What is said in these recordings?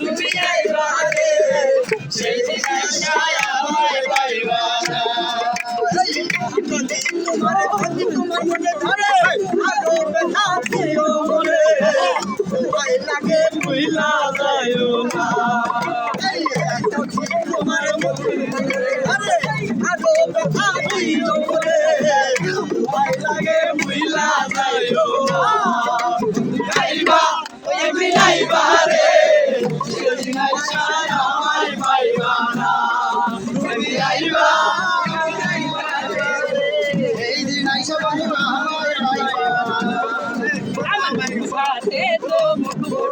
তুমি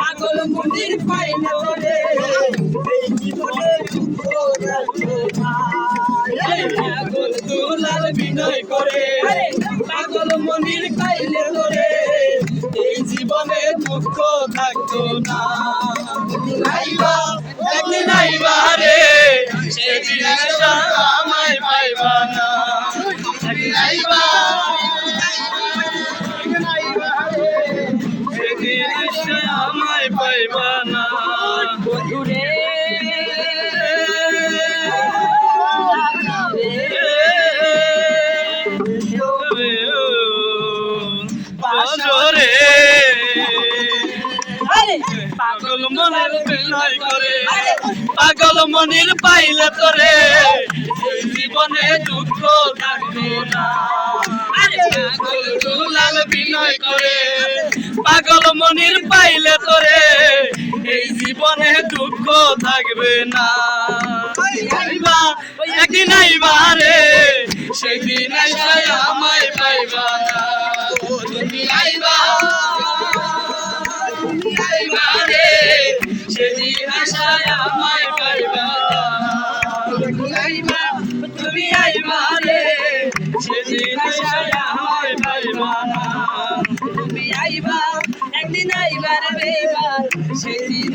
পাগল মন্দির পাই না তোরে এই জীবনে দুঃখ পাগল দুলাল বিনয় করে। পাগল মন্দির পাইলে তোরে এই জীবনে দুঃখ থাকতো না। আইবা একদিন আইবা রে, সেদিন সেদিন আশা আমায় পাইবা না বন্ধুরে পাশরে পাগল মনের বিনয় করে পাগল মনির পাইলে তোরে জীবনে দুঃখ থাকতো না। পাগল দুলাল বিনয় করে পাগল মনির পাইলে তোরে এই জীবনে দুঃখ থাকবে না। একদিন আইবা রে। Jesus.